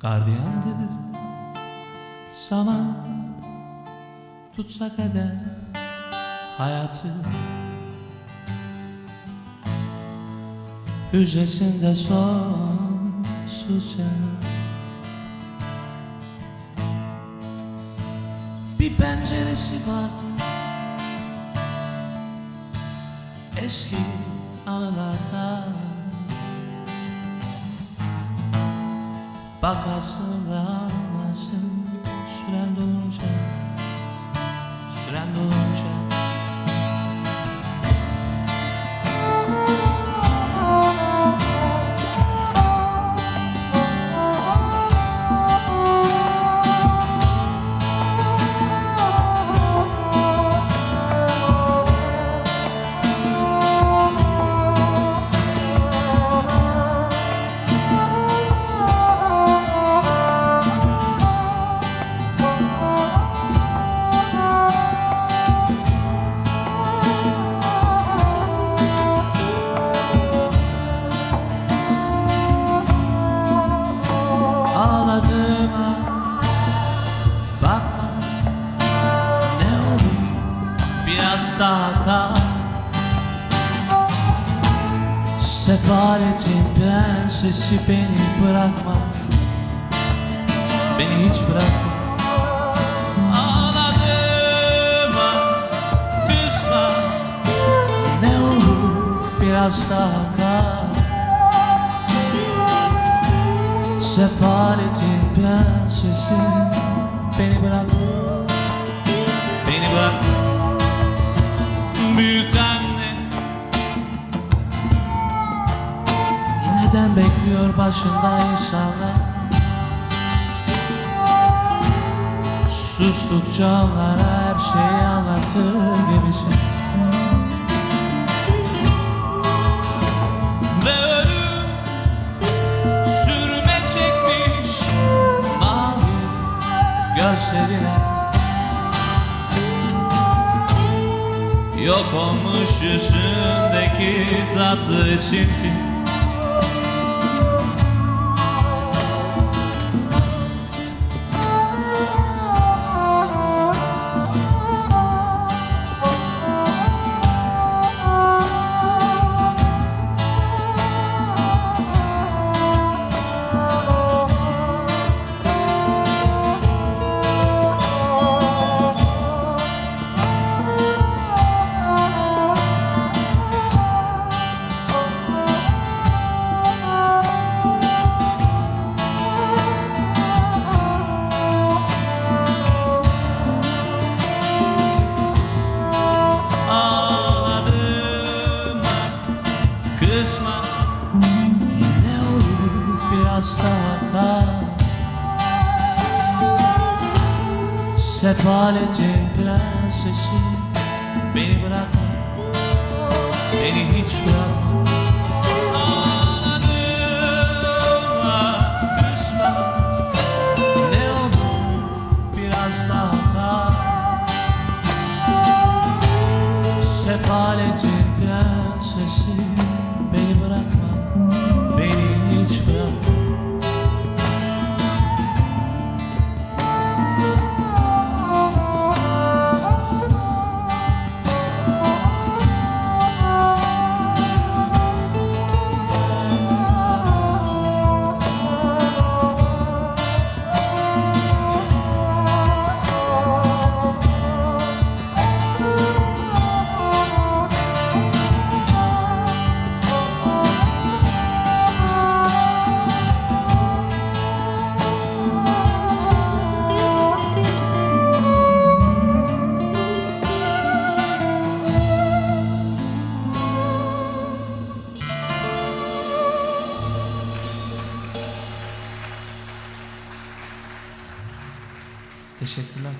gardiyandır. Zaman tutsa kader hayatı. Hücresinde sonsuzca. Bir penceresi vardı. Eski anılarda Bakarsın da anlarsın Süren dolunca Süren dolunca kal Sefaletin prensesi beni bırakma. Beni hiç bırakma. Ağladığıma kızma. Ne olur biraz daha kal. Sefaletin prensesi Beni bırak başında insanlar. Sustukça onlar her şeyi anlatır gibisin. Ve ölüm Sürme çekmiş mavi gözlerine. Yok olmuş yüzündeki tatlı esinti biraz daha kal Sefaletin prensesi Beni bırakma Beni hiç bırakma Teşekkürler.